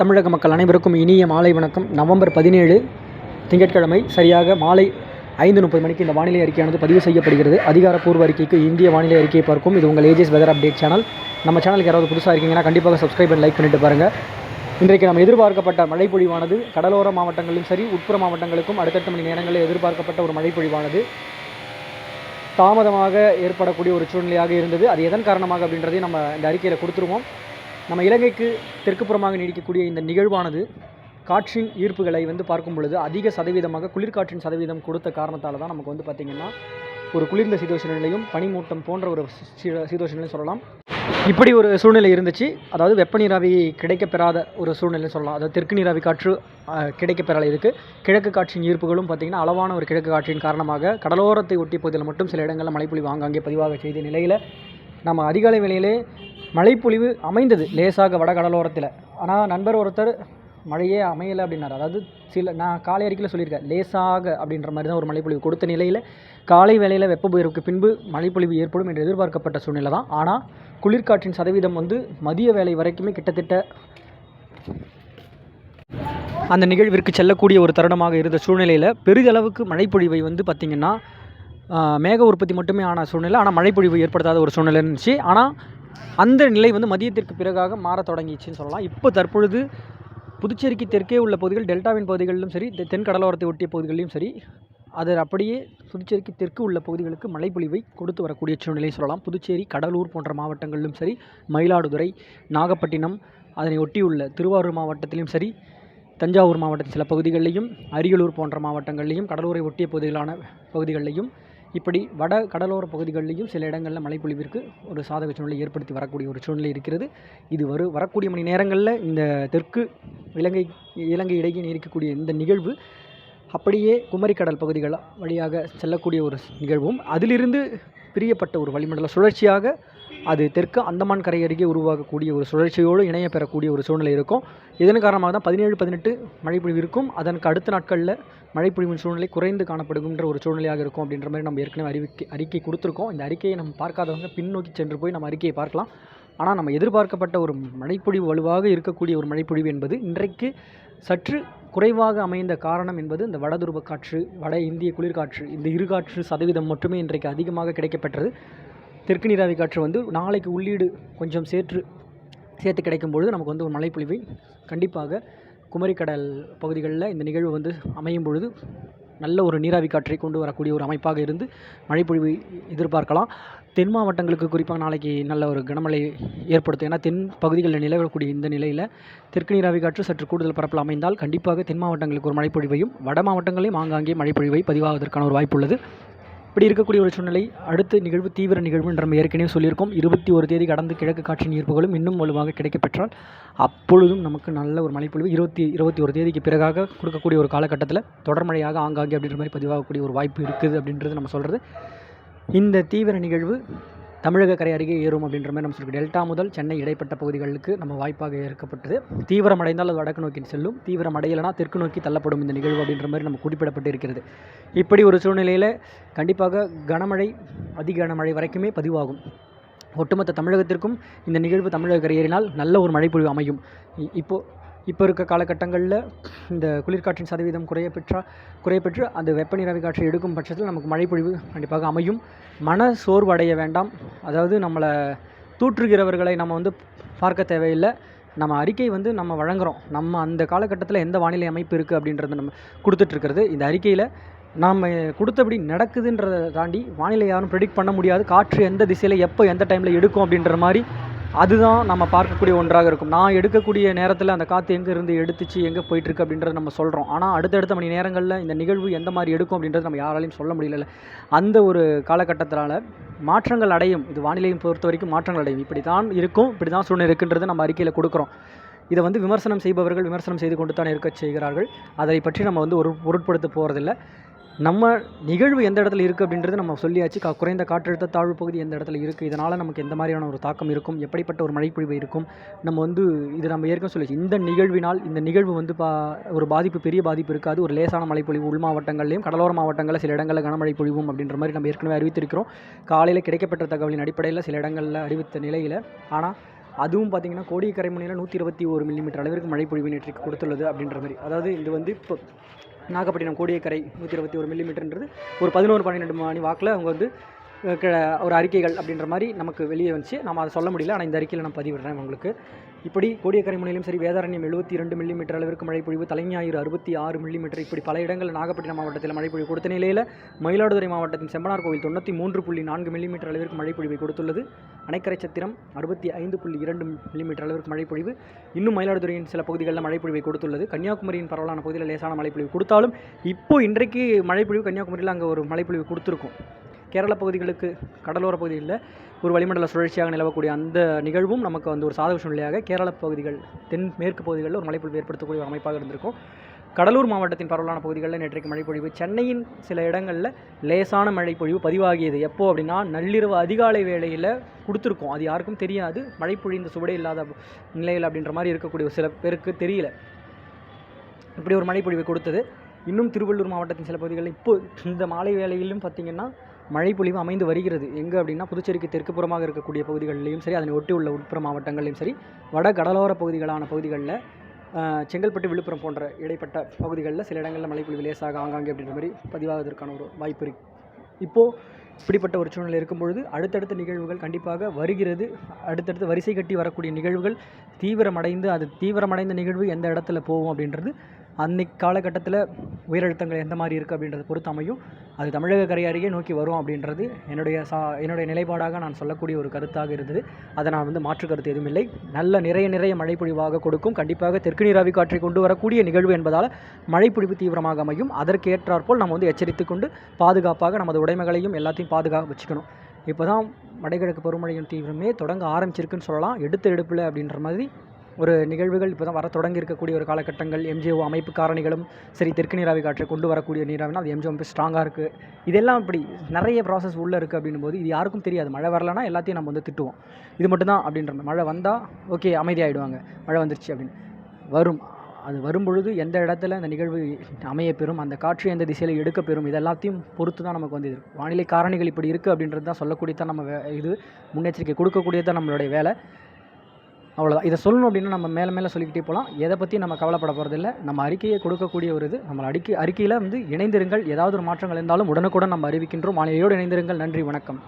தமிழக மக்கள் அனைவருக்கும் இனிய மாலை வணக்கம். நவம்பர் பதினேழு திங்கட்கிழமை சரியாக மாலை ஐந்து முப்பது மணிக்கு இந்த வானிலை அறிக்கையானது பதிவு செய்யப்படுகிறது. அதிகாரப்பூர்வ அறிக்கைக்கு இந்திய வானிலை அறிக்கையை பார்க்கும் இது உங்கள் ஏஜிஎஸ் வெதர் அப்டேட் சேனல் நம்ம சேனலுக்கு யாராவது புதுசாக இருக்கீங்கன்னா கண்டிப்பாக சப்ஸ்கிரைப் அண்ட் லைக் பண்ணிட்டு பாருங்கள் இன்றைக்கு நம்ம எதிர்பார்க்கப்பட்ட மழைப்பொழிவானது கடலோர மாவட்டங்களிலும் சரி உட்புற மாவட்டங்களுக்கும் அடுத்தடுத்த மணி நேரங்களில் எதிர்பார்க்கப்பட்ட ஒரு மழைப்பொழிவானது. தாமதமாக ஏற்படக்கூடிய ஒரு சூழ்நிலையாக இருந்தது. அது எதன் காரணமாக அப்படின்றதையும் நம்ம இந்த அறிக்கையில் கொடுத்துருவோம். நம்ம இலங்கைக்கு தெற்குப்புறமாக நீடிக்கக்கூடிய இந்த நிகழ்வானது காற்றின் ஈர்ப்புகளை வந்து பார்க்கும் பொழுது அதிக சதவீதமாக குளிர்காற்றின் சதவீதம் கொடுத்த காரணத்தால் தான் நமக்கு வந்து பார்த்திங்கன்னா ஒரு குளிர்ந்த சீதோஷ நிலையும் பனிமூட்டம் போன்ற ஒரு சீதோஷ நிலையும் சொல்லலாம். இப்படி ஒரு சூழ்நிலை இருந்துச்சு. அதாவது வெப்ப நீராவி கிடைக்கப்பெறாத ஒரு சூழ்நிலைன்னு சொல்லலாம். அதாவது தெற்கு நீராவி காற்று அஹ், இதுக்கு. கிழக்கு காற்றின் ஈர்ப்புகளும் பார்த்திங்கன்னா அளவான ஒரு கிழக்கு காற்றின் காரணமாக கடலோரத்தை ஒட்டிய பகுதியில் மட்டும் சில இடங்களில் மழைப்பொழிவு ஆங்காங்கே பதிவாக செய்த நிலையில் நம்ம அதிகாலை வேளையிலே மழைப்பொழிவு அமைந்தது லேசாக வட கடலோரத்தில் ஆனால் நண்பர் ஒருத்தர் மழையே அமையலை அப்படின்னாரு. அதாவது சில நான் காலை அறிக்கையில் சொல்லியிருக்கேன். லேசாக அப்படின்ற மாதிரி தான் ஒரு மழைப்பொழிவு கொடுத்த நிலையில் காலை வேளையில் வெப்ப உயர்வுக்கு பின்பு மழைப்பொழிவு ஏற்படும் என்று எதிர்பார்க்கப்பட்ட சூழ்நிலை தான். ஆனால் குளிர்காற்றின் சதவீதம் வந்து மதிய வேலை வரைக்குமே கிட்டத்தட்ட அந்த நிகழ்விற்கு செல்லக்கூடிய ஒரு தருணமாக இருந்த சூழ்நிலையில் பெரிதளவுக்கு மழைப்பொழிவை வந்து பார்த்திங்கன்னா மேக உற்பத்தி மட்டுமே ஆன சூழ்நிலை. ஆனால் மழைப்பொழிவு ஏற்படுத்தாத ஒரு சூழ்நிலை இருந்துச்சு. ஆனால் அந்த நிலை வந்து மதியத்திற்கு பிறகாக மாறத் தொடங்கிச்சுன்னு சொல்லலாம். இப்போ தற்பொழுது புதுச்சேரிக்கு தெற்கே உள்ள பகுதிகள் டெல்டாவின் பகுதிகளிலும் சரி தெ- தென் கடலோரத்தை ஒட்டிய பகுதிகளிலும் சரி அது அப்படியே புதுச்சேரிக்கு தெற்கு உள்ள பகுதிகளுக்கு மழைப்பொழிவை கொடுத்து வரக்கூடிய சூழ்நிலை சொல்லலாம். புதுச்சேரி கடலூர் போன்ற மாவட்டங்களிலும் சரி மயிலாடுதுறை நாகப்பட்டினம் அதனை ஒட்டியுள்ள திருவாரூர் மாவட்டத்திலும் சரி தஞ்சாவூர் மாவட்டத்தின் சில பகுதிகளிலையும் அரியலூர் போன்ற மாவட்டங்களிலையும் கடலூரை ஒட்டிய பகுதிகளான பகுதிகளிலையும் இப்படி வட கடலோர பகுதிகளிலையும் சில இடங்களில் மழைப்பொழிவிற்கு ஒரு சாதக சூழ்நிலை ஏற்படுத்தி வரக்கூடிய ஒரு சூழ்நிலை இருக்கிறது. இது வரு வரக்கூடிய மணி நேரங்களில் இந்த தெற்கு இலங்கை இலங்கை இடையே இருக்கக்கூடிய இந்த நிகழ்வு அப்படியே குமரிக்கடல் பகுதிகள் வழியாக செல்லக்கூடிய ஒரு நிகழ்வும். அதிலிருந்து பிரியப்பட்ட ஒரு வளிமண்டல சுழற்சியாக அது தெற்கு அந்தமான் கரை அருகே உருவாகக்கூடிய ஒரு சுழற்சியோடு இணைய பெறக்கூடிய ஒரு சூழ்நிலை இருக்கும். இதன் காரணமாக தான் பதினேழு பதினெட்டு மழைப்பொழிவு இருக்கும். அதற்கு அடுத்த நாட்களில் மழைப்பொழிவின் சூழ்நிலை குறைந்து காணப்படுகின்ற ஒரு சூழ்நிலையாக இருக்கும் அப்படின்ற மாதிரி நம்ம ஏற்கனவே அறிவிக்கை அறிக்கை கொடுத்துருக்கோம். இந்த அறிக்கையை நம்ம பார்க்காதவங்க பின்னோக்கி சென்று போய் நம்ம அறிக்கையை பார்க்கலாம். ஆனால் நம்ம எதிர்பார்க்கப்பட்ட ஒரு மழைப்பொழிவு வலுவாக இருக்கக்கூடிய ஒரு மழைப்பொழிவு என்பது இன்றைக்கு சற்று குறைவாக அமைந்த காரணம் என்பது இந்த வடதுருவ காற்று வட இந்திய குளிர்காற்று இந்த இரு காற்று சதவீதம் மட்டுமே இன்றைக்கு அதிகமாக கிடைக்கப்பெற்றது. தெற்கு நீராவி காற்று வந்து நாளைக்கு உள்ளீடு கொஞ்சம் சேற்று சேர்த்து கிடைக்கும் பொழுது நமக்கு வந்து ஒரு மழைப்பொழிவை கண்டிப்பாக குமரிக்கடல் பகுதிகளில் இந்த நிகழ்வு வந்து அமையும் பொழுது நல்ல ஒரு நீராவி காற்றை கொண்டு வரக்கூடிய ஒரு அமைப்பாக இருந்து மழைப்பொழிவு எதிர்பார்க்கலாம். தென் மாவட்டங்களுக்கு குறிப்பாக நாளைக்கு நல்ல ஒரு கனமழை ஏற்படுத்தும். ஏன்னா தென் பகுதிகளில் நிலவக்கூடிய இந்த நிலையில் தெற்கு நீராவி காற்று சற்று கூடுதல் பரப்பில் அமைந்தால் கண்டிப்பாக தென் மாவட்டங்களுக்கு ஒரு மழைப்பொழிவையும் வட மாவட்டங்களையும் ஆங்காங்கே மழைப்பொழிவை பதிவாவதற்கான ஒரு வாய்ப்பு உள்ளது. இப்படி இருக்கக்கூடிய ஒரு சூழ்நிலை அடுத்து நிகழ்வு தீவிர நிகழ்வு நம்ம ஏற்கனவே சொல்லியிருக்கோம். இருபத்தி ஒரு தேதி கடந்து கிழக்கு காற்றின் ஈர்ப்புகளும் இன்னும் வலுவாக கிடைக்கப்பெற்றால் அப்பொழுதும் நமக்கு நல்ல ஒரு மழைப்பொழிவு இருபத்தி இருபத்தி ஒரு தேதிக்கு பிறகாக கொடுக்கக்கூடிய ஒரு காலகட்டத்தில் தொடர்மழையாக ஆங்காங்கே அப்படின்ற மாதிரி பதிவாகக்கூடிய ஒரு வாய்ப்பு இருக்குது அப்படின்றது நம்ம சொல்கிறது இந்த தீவிர நிகழ்வு தமிழக கரை அருகே ஏறும் அப்படின்ற மாதிரி நம்ம சொல்கிறோம் டெல்டா முதல் சென்னை இடைப்பட்ட பகுதிகளுக்கு நம்ம வாய்ப்பாக ஏற்கப்பட்டது. தீவிரமடைந்தால் அது வடக்கு நோக்கி செல்லும். தீவிரமடையலைனா தெற்கு நோக்கி தள்ளப்படும் இந்த நிகழ்வு அப்படின்ற மாதிரி நம்ம குறிப்பிடப்பட்டு இருக்கிறது இப்படி ஒரு சூழ்நிலையில் கண்டிப்பாக கனமழை அதி கனமழை வரைக்குமே பதிவாகும். ஒட்டுமொத்த தமிழகத்திற்கும் இந்த நிகழ்வு தமிழக கரையேறினால் நல்ல ஒரு மழைப்பொழிவு அமையும். இ- இப்போ இருக்க காலகட்டங்களில் இந்த குளிர்காற்றின் சதவீதம் குறைய பெற்றால் குறைய பெற்று அந்த வெப்ப காற்றை எடுக்கும் பட்சத்தில் நமக்கு மழைப்பொழிவு கண்டிப்பாக அமையும். மன சோர்வு அடைய வேண்டாம். அதாவது நம்மளை தூற்றுகிறவர்களை நம்ம வந்து பார்க்க தேவையில்லை. நம்ம அறிக்கை வந்து நம்ம வழங்குகிறோம் நம்ம அந்த காலகட்டத்தில் எந்த வானிலை அமைப்பு இருக்குது அப்படின்றத நம்ம கொடுத்துட்ருக்கிறது இந்த அறிக்கையில் நாம் கொடுத்தபடி நடக்குதுன்றதை தாண்டி வானிலை யாரும் ப்ரெடிக்ட் பண்ண முடியாது. காற்று எந்த திசையில் எப்போ எந்த டைமில் எடுக்கும் அப்படின்ற மாதிரி அதுதான் நம்ம பார்க்கக்கூடிய ஒன்றாக இருக்கும். நான் எடுக்கக்கூடிய நேரத்தில் அந்த காற்று எங்கே இருந்து எடுத்துச்சு எங்கே போயிட்டுருக்கு அப்படின்றத நம்ம சொல்கிறோம் ஆனால் அடுத்தடுத்த மணி நேரங்களில் இந்த நிகழ்வு எந்த மாதிரி எடுக்கும் அப்படின்றது நம்ம யாராலையும் சொல்ல முடியல அந்த ஒரு காலகட்டத்தினால் மாற்றங்கள் அடையும். இது வானிலையை பொறுத்த வரைக்கும் மாற்றங்கள் அடையும். இப்படி தான் இருக்கும் இப்படி தான் சூழ்நிலை இருக்குன்றது நம்ம அறிக்கையில் கொடுக்குறோம். இதை வந்து விமர்சனம் செய்பவர்கள் விமர்சனம் செய்து கொண்டு தான் இருக்க செய்கிறார்கள். அதை பற்றி நம்ம வந்து ஒரு பொருட்படுத்த போகிறதில்ல நம்ம நிகழ்வு எந்த இடத்துல இருக்குது அப்படின்றது நம்ம சொல்லியாச்சு. கா குறைந்த காற்றழுத்த தாழ்வு பகுதி எந்த இடத்துல இருக்குது இதனால் நமக்கு எந்த மாதிரியான ஒரு தாக்கம் இருக்கும்? எப்படிப்பட்ட ஒரு மழைப்பொழிவு இருக்கும்? நம்ம வந்து இது நம்ம ஏற்கனவே சொல்லிச்சு இந்த நிகழ்வினால் இந்த நிகழ்வு வந்து பா ஒரு பாதிப்பு பெரிய பாதிப்பு இருக்காது. ஒரு லேசான மழைப்பொழிவு உள் மாவட்டங்கள்லையும் கடலோர மாவட்டங்களில் சில இடங்களில் கனமழை பொழிவும் அப்படின்ற மாதிரி நம்ம ஏற்கனவே அறிவித்திருக்கிறோம். காலையில் கிடைக்கப்பட்ட தகவலின் அடிப்படையில் சில இடங்களில் அறிவித்த நிலையில் ஆனால் அதுவும் பார்த்திங்கன்னா கோடியக்கரை முனையில் நூற்றி இருபத்தி ஒரு மில்லிமீட்டர் அளவிற்கு மழை பொழிவு கொடுத்துள்ளது அப்படின்ற மாதிரி. அதாவது இது வந்து இப்போ நாகப்பட்டினம் கோடியக்கரை நூற்றி இருபத்தி ஒரு மில்லிமீட்டர்ன்றது ஒரு பதினோரு பன்னிரெண்டு மணி வாக்கில் அவங்க வந்து ஒரு அறிக்கைகள் அப்படின்ற மாதிரி நமக்கு வெளியே வந்துச்சு. நம்ம அதை சொல்ல முடியல. ஆனால் இந்த அறிக்கையில் நான் பதிவிடுறேன் உங்களுக்கு. இப்படி கோடியக்கரை முனையிலும் சரி வேதாரண்யம் எழுபத்தி இரண்டு மில்லிமீட்டர் அளவிற்கு மழை பொழிவு தலைஞாயிறு அறுபத்தி ஆறு மில்லிமீட்டர் இப்படி பல இடங்கள் நாகப்பட்டினம் மாவட்டத்தில் மழை பொழிவு கொடுத்த நிலையில் மயிலாடுதுறை மாவட்டத்தின் செம்பனார் கோவில் தொண்ணூற்றி மூன்று புள்ளி நான்கு மில்லிமீட்டர் அளவிற்கு மழை பொழிவை கொடுத்துள்ளது. அணைக்கரை சத்திரம் அறுபத்தி ஐந்து புள்ளி இரண்டு மில்லிமீட்டர் அளவிற்கு மழை பொழிவு. இன்னும் மயிலாடுதுறையின் சில பகுதிகளில் மழை பொழிவை கொடுத்துள்ளது. கன்னியாகுமரியின் பரவலான பகுதியில் லேசான மழை பொழிவு கொடுத்தாலும் இப்போ இன்றைக்கு மழை பொழிவு கன்னியாகுமரியில் அங்கே ஒரு மழை பொழிவு கொடுத்துருக்கும். கேரள பகுதிகளுக்கு கடலோர பகுதிகளில் ஒரு வளிமண்டல சுழற்சியாக நிலவக்கூடிய அந்த நிகழ்வும் நமக்கு வந்து ஒரு சாதக சூழ்நிலையாக கேரள பகுதிகள் தென் மேற்கு பகுதிகளில் ஒரு மழைப்பொழிவு ஏற்படுத்தக்கூடிய ஒரு அமைப்பாக இருந்திருக்கும். கடலூர் மாவட்டத்தின் பரவலான பகுதிகளில் நேற்றைக்கு மழைப்பொழிவு சென்னையின் சில இடங்களில் லேசான மழைப்பொழிவு பதிவாகியது. எப்போ அப்படின்னா நள்ளிரவு அதிகாலை வேளையில் கொடுத்துருக்கோம். அது யாருக்கும் தெரியாது. மழை பொழிந்த சுவடே இல்லாத நிலையில் அப்படின்ற மாதிரி இருக்கக்கூடிய ஒரு சில பேருக்கு தெரியல. இப்படி ஒரு மழைப்பொழிவை கொடுத்தது. இன்னும் திருவள்ளூர் மாவட்டத்தின் சில பகுதிகளில் இப்போ இந்த மாலை வேளையிலும் பார்த்திங்கன்னா மழைப்பொழிவு அமைந்து வருகிறது. எங்கே அப்படின்னா புதுச்சேரிக்கு தெற்கு புறமாக இருக்கக்கூடிய பகுதிகளிலையும் சரி அதனை ஒட்டி உள்ள உட்புற மாவட்டங்களிலும் சரி வட கடலோர பகுதிகளான பகுதிகளில் செங்கல்பட்டு விழுப்புரம் போன்ற இடைப்பட்ட பகுதிகளில் சில இடங்களில் மழைப்பொழிவு லேசாக ஆங்காங்கே அப்படின்ற மாதிரி பதிவாவதற்கான ஒரு வாய்ப்பு இருக்குது இப்போது இப்படிப்பட்ட ஒரு சூழ்நிலை இருக்கும் பொழுது அடுத்தடுத்த நிகழ்வுகள் கண்டிப்பாக வருகிறது. அடுத்தடுத்து வரிசை கட்டி வரக்கூடிய நிகழ்வுகள் தீவிரமடைந்து அது தீவிரமடைந்த நிகழ்வு எந்த இடத்துல போகும் அப்படின்றது அன்னைக்கு காலகட்டத்தில் உயரழுத்தங்கள் எந்த மாதிரி இருக்குது அப்படின்றத பொறுத்து அமையும் அது தமிழக கரை அருகே நோக்கி வரும் அப்படின்றது என்னுடைய சா என்னுடைய நிலைப்பாடாக நான் சொல்லக்கூடிய ஒரு கருத்தாக இருந்தது. அதை நான் வந்து மாற்று கருத்து எதுவும் இல்லை. நல்ல நிறைய நிறைய மழைப்பொழிவாக கொடுக்கும். கண்டிப்பாக தெற்கு நீராவி காற்றை கொண்டு வரக்கூடிய நிகழ்வு என்பதால் மழைப்பொழிவு தீவிரமாக அமையும். அதற்கு ஏற்றாற்போல் நம்ம வந்து எச்சரித்து கொண்டு பாதுகாப்பாக நமது உடைமைகளையும் எல்லாத்தையும் பாதுகாக்க வச்சுக்கணும். இப்போ தான் வடகிழக்கு பருவமழையின் தீவிரமே தொடங்க ஆரம்பிச்சிருக்குன்னு சொல்லலாம். எடுத்த எடுப்பில் அப்படின்ற மாதிரி ஒரு நிகழ்வுகள் இப்போ தான் வர தொடங்கி இருக்கக்கூடிய ஒரு காலகட்டங்கள் எம்ஜிஓ அமைப்பு காரணிகளும் சரி தெற்கு நீராவி காற்றை கொண்டு வரக்கூடிய நீராவினா அது எம்ஜிஓ அமைப்பு ஸ்ட்ராங்காக இருக்குது இதெல்லாம் இப்படி நிறைய ப்ராசஸ் உள்ளே இருக்குது அப்படின்னும் போது இது யாருக்கும் தெரியாது. மழை வரலன்னா எல்லாத்தையும் நம்ம வந்து திட்டுவோம். இது மட்டும்தான் அப்படின்ற மழை வந்தால் ஓகே அமைதியாகிடுவாங்க மழை வந்துருச்சு அப்படின்னு. வரும். அது வரும்பொழுது எந்த இடத்துல அந்த நிகழ்வு அமைய பெறும் அந்த காற்று எந்த திசையில் எடுக்க பெறும் இது எல்லாத்தையும் பொறுத்து தான் நமக்கு வந்து இது வானிலை காரணிகள் இப்படி இருக்குது அப்படின்றது தான் சொல்லக்கூடிய தான் நம்ம வே- இது முன்னெச்சரிக்கை கொடுக்கக்கூடியது தான் நம்மளுடைய வேலை. அவ்வளோதான் இதை சொல்லணும் அப்படின்னா நம்ம மேலே மேலே சொல்லிக்கிட்டே போகலாம் எதை பற்றி நம்ம கவலைப்பட போகிறதில்ல நம்ம அறிக்கையை கொடுக்கக்கூடிய ஒரு இது. நம்ம அறிக்கை அறிக்கையில் வந்து இணைந்திருங்கள். ஏதாவது ஒரு மாற்றங்கள் இருந்தாலும் உடனுக்குடன் நம்ம அறிவிக்கின்றோம். மாநிலையோடு இணைந்திருங்கள். நன்றி வணக்கம்.